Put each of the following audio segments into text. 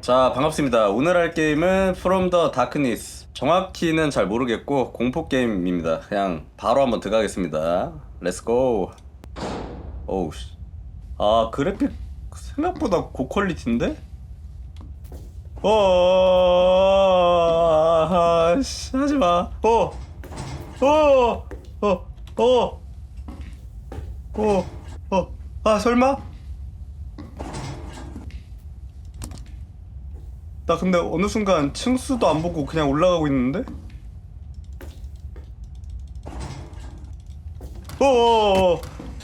자 반갑습니다 오늘 할 게임은 From the Darkness 정확히는 잘 모르겠고 공포 게임입니다 그냥 바로 한번 들어가겠습니다 렛츠고 오우 씨. 아 그래픽 생각보다 고퀄리티인데? 어 아씨 하지마 어. 어어어어어어아 설마? 나 근데 어느 순간 층수도 안 보고 그냥 올라가고 있는데?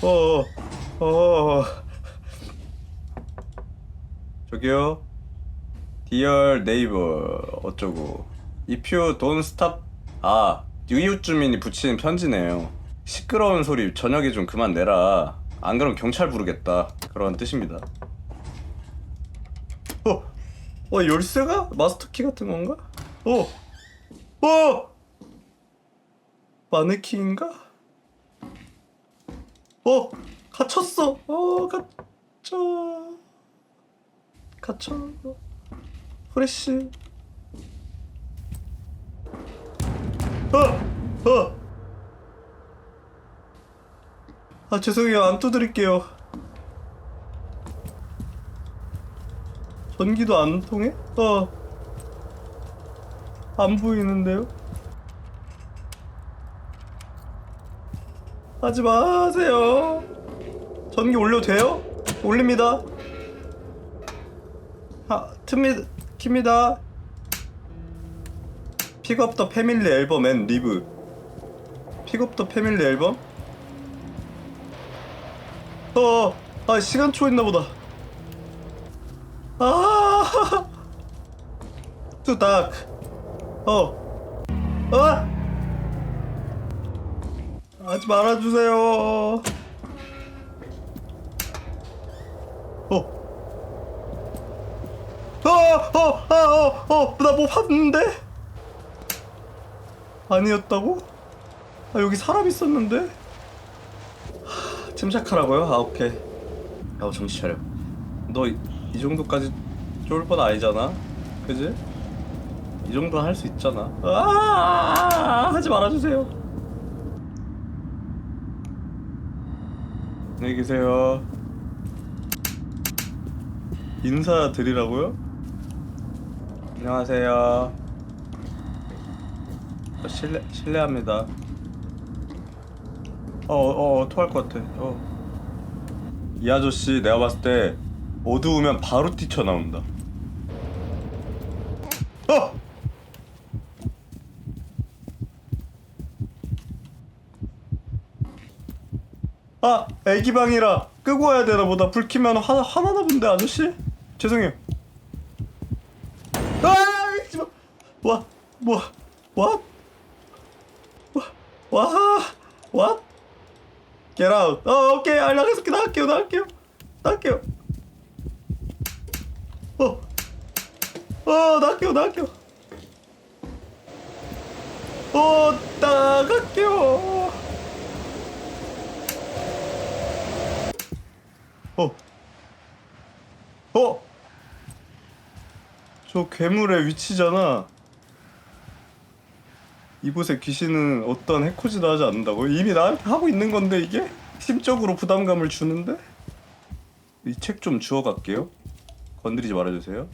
어어어어어어 저기요. Dear neighbor 어쩌고. If you don't stop. 아 이웃 주민이 붙이는 편지네요. 시끄러운 소리 저녁에 좀 그만 내라. 안 그럼 경찰 부르겠다. 그런 뜻입니다. 어 어 열쇠가 마스터키 같은 건가? 어, 어, 마네킹인가? 어, 갇혔어. 어, 갇혀, 갇혀. 프레쉬. 어, 어. 아 죄송해요 안 두드릴게요. 전기도 안 통해? 어. 안 보이는데요? 하지 마세요. 전기 올려도 돼요? 올립니다. 아, 틉니다. 킵니다. 픽업 더 패밀리 앨범 앤 리브. 픽업 더 패밀리 앨범? 어, 아, 시간 초했나 보다. 아, dark. 어, 아, 하지 말아주세요. 어, 어, 어, 아, 어, 어, 나 뭐 봤는데? 아니었다고? 아, 여기 사람 있었는데? 하, 침착하라고요? 아, 오케이. 야, 정신 차려. 너 이 정도까지 쫄뻔 아니잖아, 그지? 이 정도는 할수 있잖아. 아, 하지 말아주세요. 안녕히 계세요. 인사 드리라고요? 안녕하세요. 저 실례 실례합니다. 어, 어, 어, 토할 것 같아. 어. 이 아저씨 내가 봤을 때 어두우면 바로 뛰쳐나온다. 어! 아, 애기 방이라 끄고 와야 되나 보다. 불 켜면 화, 화나나 본데 아저씨? 죄송해요. 아, 마. 와, 뭐, 와, 와, 와, 와. Get out. 어, 오케이. 아, 나가서 나갈게요. 나갈게요. 나갈게요. 어, 나갈게요. 나갈게요. 어, 나갈게요. 어, 어, 저 괴물의 위치잖아. 이곳에 귀신은 어떤 해코지도 하지 않는다고? 이미 나한테 하고 있는 건데 이게 심적으로 부담감을 주는데? 이 책 좀 주워갈게요. 건드리지 말아주세요.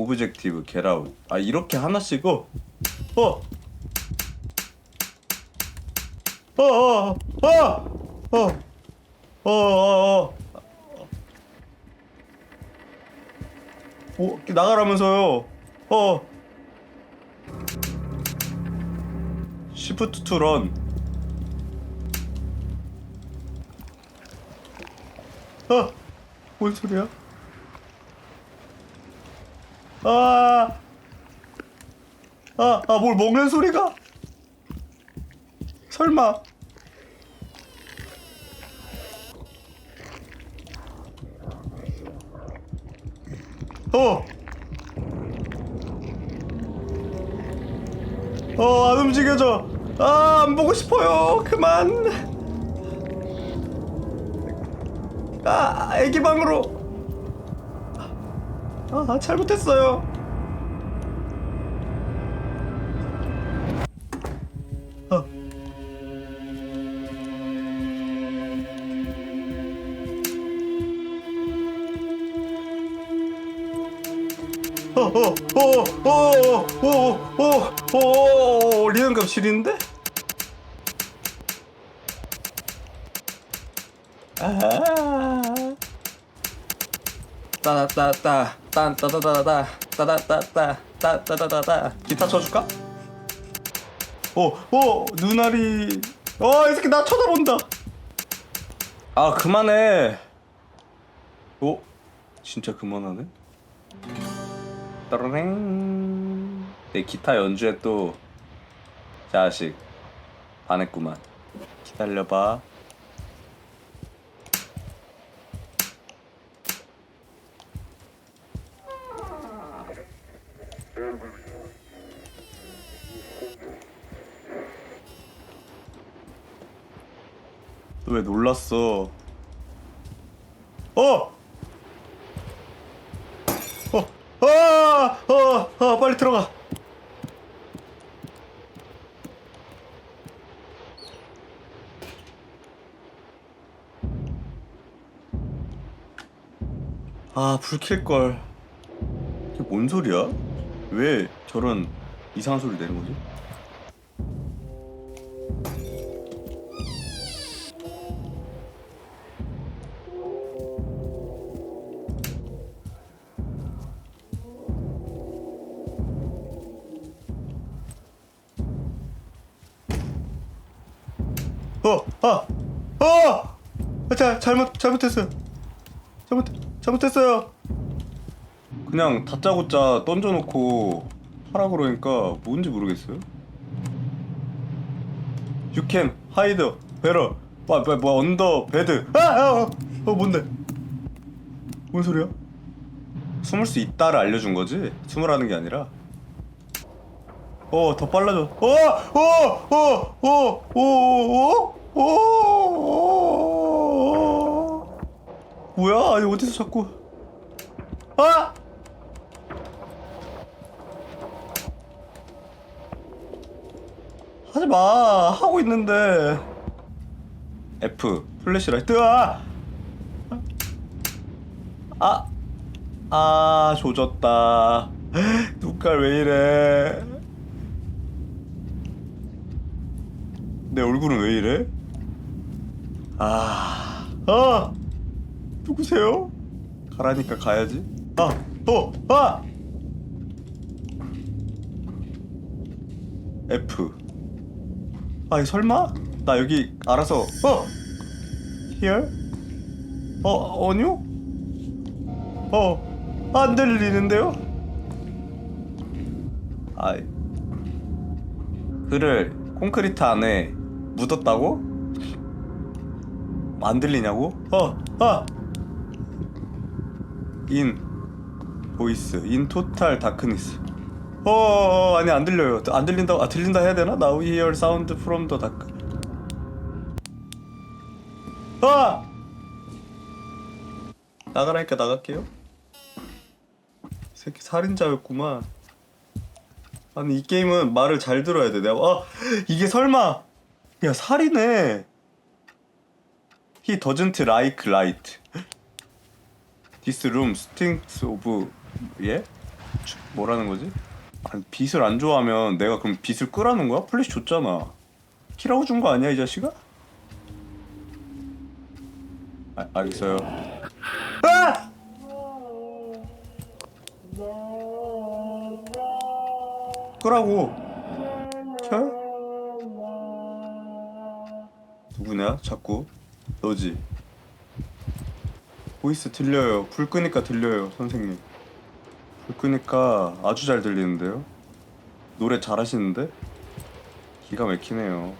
오브젝티브 겟아웃. 아 이렇게 하나씩 어, 어, 어, 어, 어, 어, 어, 어, 어. 오, 나가라면서요. 어. 시프트 투 런. 아, 뭔 소리야? 아, 아, 아, 뭘 먹는 소리가? 설마? 어. 어, 안 움직여져. 아, 안 보고 싶어요. 그만. 아, 애기 방으로. 아 잘못했어요. 아. 리듬감 지리는데? 아 따다따따 딴 따다다다 따다따따 따다다다다 기타 쳐줄까? 오오 눈알이 어이 새끼 나 쳐다본다 아 그만해 오 진짜 그만하네 따라랭 내 기타 연주에 또 자식 반했구만 기다려봐 왜 놀랐어? 어! 어! 아! 어! 아, 빨리 들어가. 아, 불 켤 걸. 이게 뭔 소리야? 왜 저런 이상한 소리 내는 거지? 어, 아, 어, 아, 자, 잘못, 잘못했어요. 잘못, 잘못했어요. 그냥 다짜고짜 던져놓고 하라 그러니까 뭔지 모르겠어요. You can hide better. 뭐, 뭐, 뭐, under bed. 아, 아, 어, 어, 뭔데? 뭔 소리야? 숨을 수 있다를 알려준 거지? 숨으라는 게 아니라. 어, 더 빨라져. 어, 어, 어, 어, 어, 어, 어, 어. 뭐야? 아니 어디서 자꾸? 아! 하지 마. 하고 있는데. F 플래시라이트. 아! 아! 아, 조졌다. 눈깔 왜 이래? 내 얼굴은 왜 이래? 아, 아, 누구세요? 가라니까 가야지. 아, 어, 아. F. 아이 설마? 나 여기 알아서. 어. Here? 어, 아니요? 어, 안 들리는데요? 아이. 글을 콘크리트 안에 묻었다고? 안 들리냐고? 어, 아! 인 보이스 인 토탈 다크니스 어, 어, 어 아니 안 들려요 안 들린다고 아 들린다 해야 되나? We hear sound from the dark 아! 나가라니까 나갈게요 새끼 살인자였구만 아니 이 게임은 말을 잘 들어야 돼. 내가 아 이게 설마 야 살이네. He doesn't like light. This room stinks of 예? 뭐라는 거지? 아니 빛을 안 좋아하면 내가 그럼 빛을 끄라는 거야? 플래시 줬잖아. 키라고 준 거 아니야 이 자식아? 아, 알겠어요. 아! 끄라고. 켜? 누구냐? 자꾸 너지. 보이스 들려요. 불 끄니까 들려요, 선생님. 불 끄니까 아주 잘 들리는데요. 노래 잘하시는데? 기가 막히네요.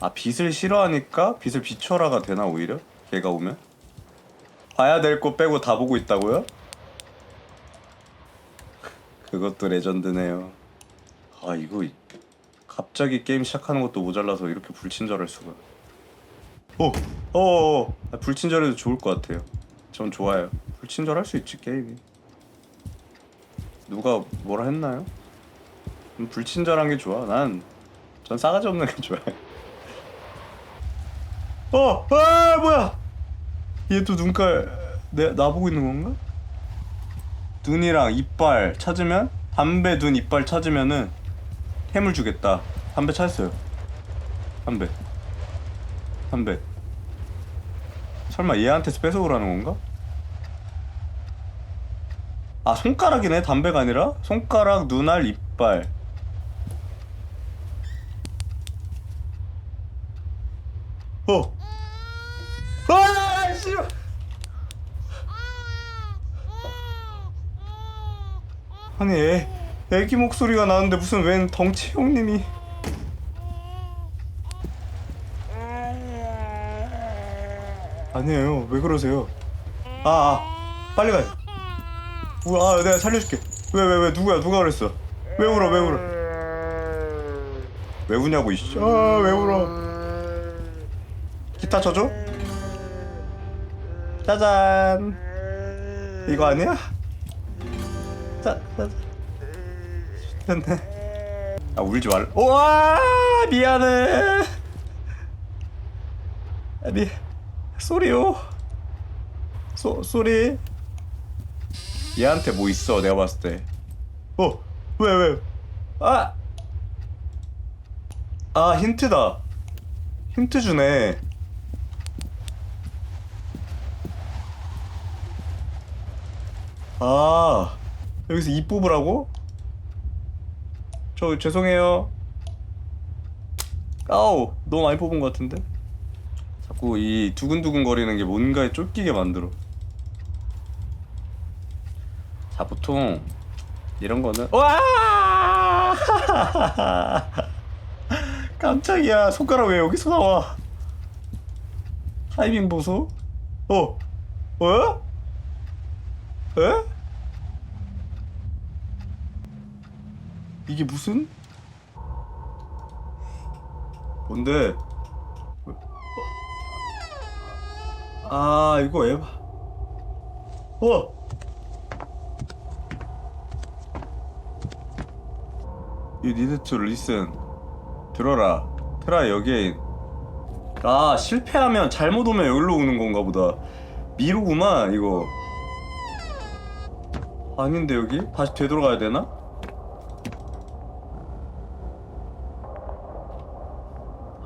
아 빛을 싫어하니까 빛을 비춰라가 되나 오히려? 걔가 오면? 봐야 될 거 빼고 다 보고 있다고요? 그것도 레전드네요. 아 이거 이- 갑자기 게임 시작하는 것도 모자라서 이렇게 불친절할 수가. 오, 어, 어, 불친절해도 좋을 것 같아요. 전 좋아요. 불친절할 수 있지 게임이. 누가 뭐라 했나요? 음, 불친절한 게 좋아. 난 전 싸가지 없는 게 좋아해. 어, 아 뭐야? 얘 또 눈깔 내 나보고 있는 건가? 눈이랑 이빨 찾으면 담배 눈 이빨 찾으면은 햄을 주겠다. 담배 찾았어요. 담배. 담배. 설마 얘한테서 뺏어오라는 건가? 아 손가락이네 담배가 아니라 손가락 눈알 이빨 어 아. 아니 애, 애기 목소리가 나는데 무슨 웬 덩치 형님이 아니에요. 왜 그러세요? 아, 아 빨리 가요. 우와 아, 내가 살려줄게. 왜 왜 왜 누구야? 누가 그랬어? 왜 울어? 왜 울어? 왜 우냐고 이씨. 아 왜 울어? 기타 쳐줘? 짜잔. 이거 아니야? 짜 짜잔 됐네. 아 울지 말라 우와 미안해. 아, 미 쏘리요 쏘 쏘리 얘한테 뭐 있어 내가 봤을 때 어? 왜 왜? 아! 아 힌트다 힌트 주네 아 여기서 이 뽑으라고? 저 죄송해요 아우 너무 많이 뽑은 것 같은데 자꾸 이 두근두근 거리는 게 뭔가에 쫓기게 만들어. 자 보통 이런 거는 와! 깜짝이야. 손가락 왜 여기서 나와? 타이밍 보소. 어 어? 에? 이게 무슨? 뭔데 아 이거 에바 어 You need to listen. 들어라. 트라이 여기에. 아 실패하면 잘못 오면 여기로 오는 건가 보다. 미로구만 이거. 아닌데 여기? 다시 되돌아가야 되나?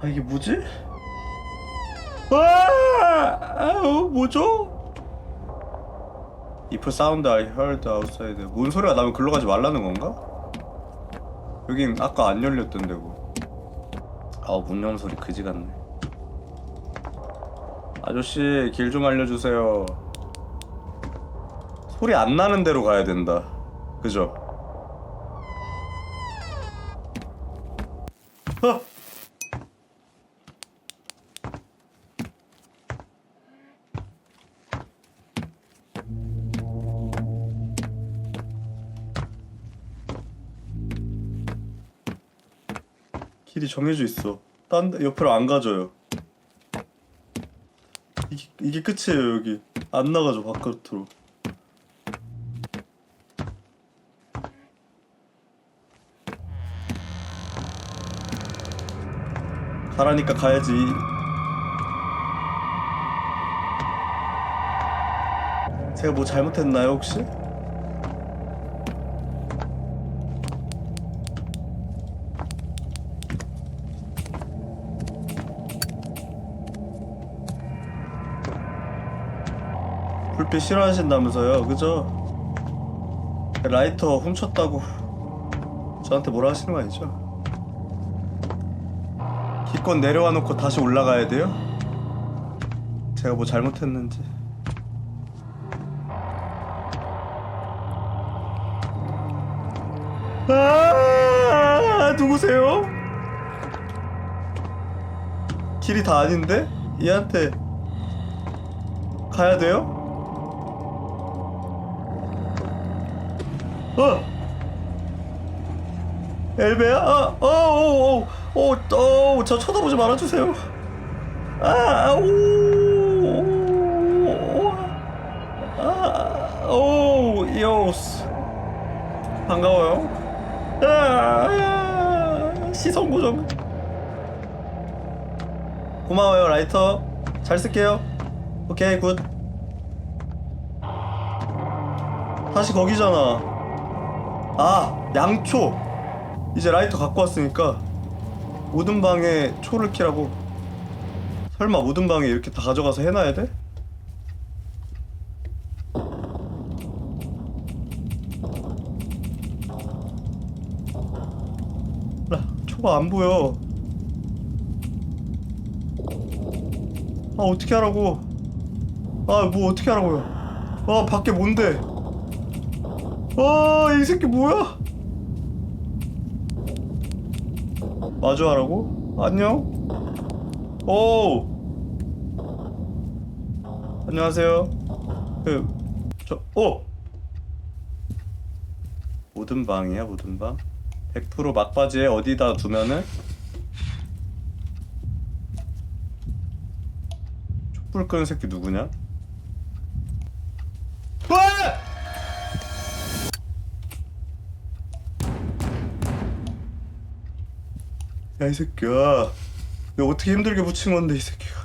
아 이게 뭐지? 아, 아우 뭐죠? If sound I heard outside. 뭔 소리가 나면 글로 가지 말라는 건가? 여긴 아까 안 열렸던 데고 아우 문 여는 소리 그지 같네 아저씨 길 좀 알려주세요 소리 안 나는 데로 가야 된다 그죠? 길이 정해져 있어. 딴 데, 옆으로 안 가져요. 이게, 이게 끝이에요 여기. 안 나가죠 바깥으로. 가라니까 가야지. 제가 뭐 잘못했나요 혹시? 불빛 싫어하신다면서요, 그죠? 라이터 훔쳤다고 저한테 뭐라 하시는 거 아니죠? 기껏 내려와 놓고 다시 올라가야 돼요? 제가 뭐 잘못했는지 아 누구세요? 길이 다 아닌데? 얘한테 가야 돼요? 어! 엘베야? 어, 어, 오, 오, 오, 오, 저 쳐다보지 말아주세요. 아, 오, 오, 아, 오, 요스. 반가워요. 아, 시선 고정. 고마워요 라이터. 잘 쓸게요. 오케이 굿. 다시 거기잖아. 아 양초. 이제 라이터 갖고 왔으니까 모든 방에 초를 키라고. 설마 모든 방에 이렇게 다 가져가서 해놔야 돼? 라, 초가 안 보여. 아 어떻게 하라고? 아 뭐 어떻게 하라고요? 아 밖에 뭔데? 아이 새끼 뭐야? 마주 하라고? 안녕? 오 안녕하세요. 그저 어. 모든 방이야 모든 방. 100% 막바지에 어디다 두면은 촛불 끄는 새끼 누구냐? 야 이 새끼야. 내가 어떻게 힘들게 붙인 건데 이 새끼가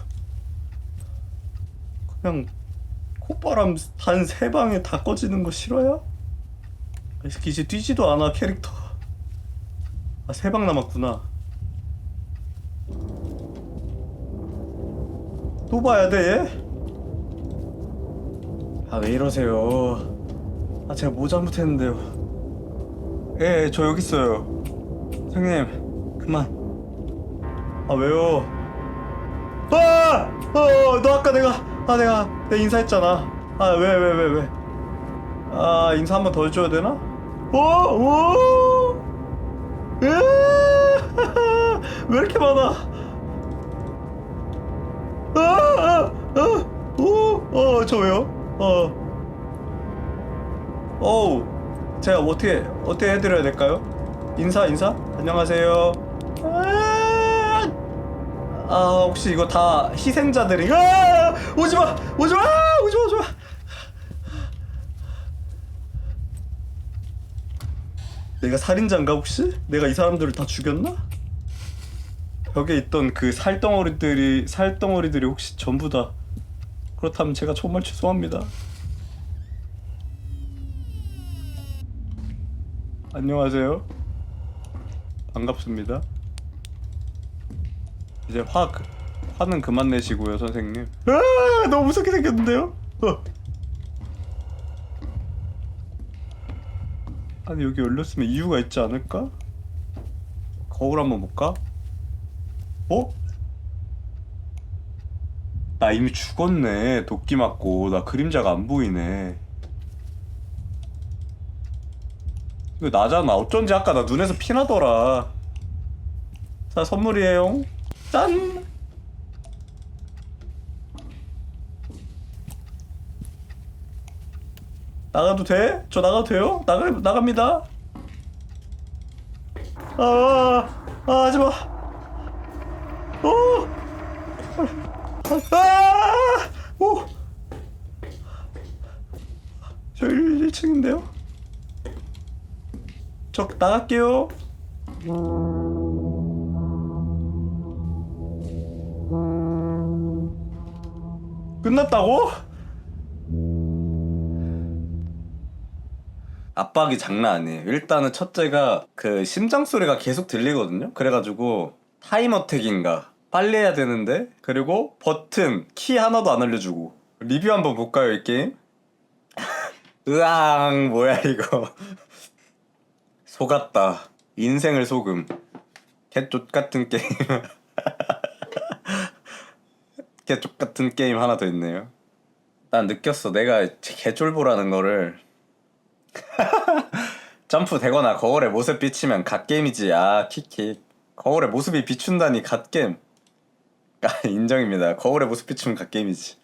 그냥 콧바람 단 세 방에 다 꺼지는 거 싫어요? 이 새끼 이제 뛰지도 않아 캐릭터. 아 세 방 남았구나. 또 봐야 돼 얘? 아 왜 이러세요? 아 제가 뭐 잘못했는데요? 예저 여기 있어요. 형님 그만 아 왜요 아! 어, 너 아까 내가 아 내가 내 인사했잖아 아왜왜 왜 왜 아 인사 한 번 더 해줘야 되나? 오! 오! 으아! 왜 이렇게 많아? 아! 아! 아! 오! 어, 저 왜요? 어. 어우. 제가 뭐 어떻게 어떻게 해 드려야 될까요? 인사 인사? 안녕하세요. 아! 아, 혹시 이거 다 희생자들이 아! 오지 마. 오지 마. 오지 마. 오지 마. 내가 살인자인가 혹시? 내가 이 사람들을 다 죽였나? 벽에 있던 그 살덩어리들이 살덩어리들이 혹시 전부 다 그렇다면 제가 정말 죄송합니다. 안녕하세요. 반갑습니다. 이제 화 그- 화는 그만 내시고요, 선생님. 아, 너무 무섭게 생겼는데요? 어. 아니 여기 열렸으면 이유가 있지 않을까? 거울 한번 볼까? 어? 나 이미 죽었네 도끼 맞고 나 그림자가 안 보이네 이거 나잖아 어쩐지 아까 나 눈에서 피나더라 자 선물이에요 짠 나가도 돼? 저 나가도 돼요? 나가, 나갑니다 아, 아 하지마 오! 아! 오! 저 1, 1층인데요? 저 나갈게요. 끝났다고? 압박이 장난 아니에요. 일단은 첫째가 그 심장 소리가 계속 들리거든요. 그래가지고 타임어택인가 빨리 해야 되는데 그리고 버튼 키 하나도 안 알려주고 리뷰 한번 볼까요 이 게임? 으앙 뭐야 이거 속았다 인생을 속음 개쪽 같은 게임 개쪽 같은 게임 하나 더 있네요. 난 느꼈어. 내가 개쫄보라는 거를. 점프 되거나 거울에 모습 비치면 갓게임이지. 아 킥킥 거울에 모습이 비춘다니 갓게임. 아 인정입니다. 거울에 모습 비추면 갓게임이지